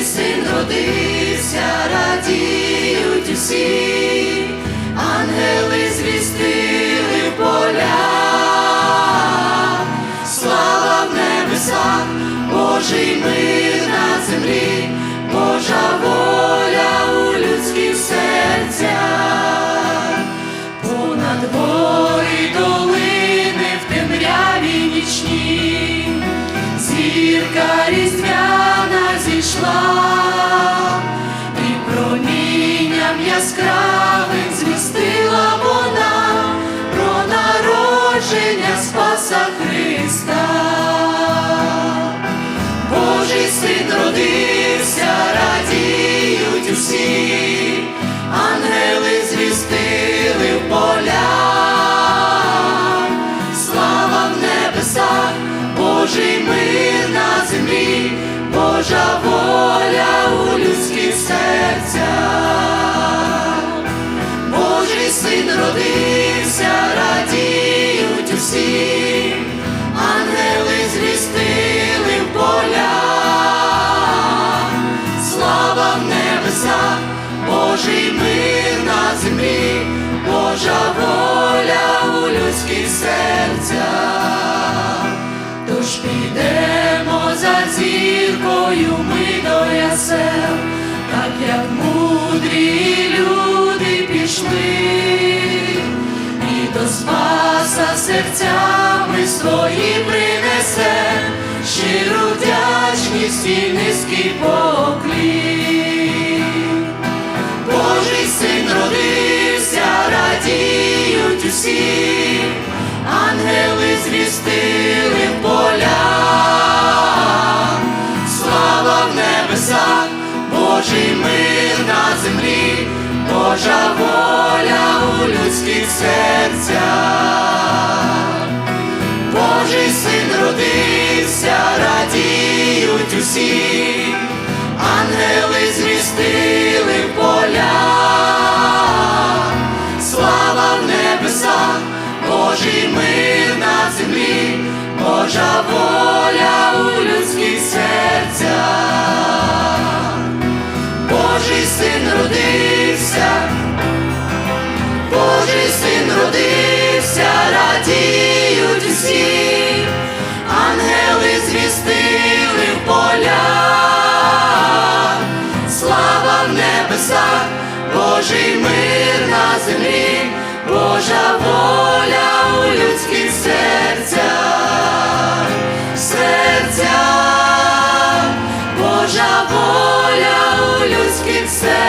народився, радіють усі, ангели звістили поля, слава в небесах, Божий мир на землі, Божа воля у людських серцях, понад гори долини в темряві нічні, зірка різдвяна зійшла, і промінням яскравим звістила вона про народження Спаса Христа. Божий син родився, радіють усі, ангели звістили в поля, слава в небесах, Божий мир на землі, Божа Божа воля у людських серцях. Тож підемо за зіркою ми до ясел, так як мудрі люди пішли, і до спаса серцями свої принесе, щиру вдячність і низький поклін. Усі, ангели звістили в поля, слава в небесах, Божий мир на землі, Божа воля у людських серцях. Божий син родився, радіють усі, ангели звістили Божий син родився, Божий син родився, радіють усі, ангели звістили в поля, слава в небесах, Божий мир на землі, Божа воля у людських серцях, серцях,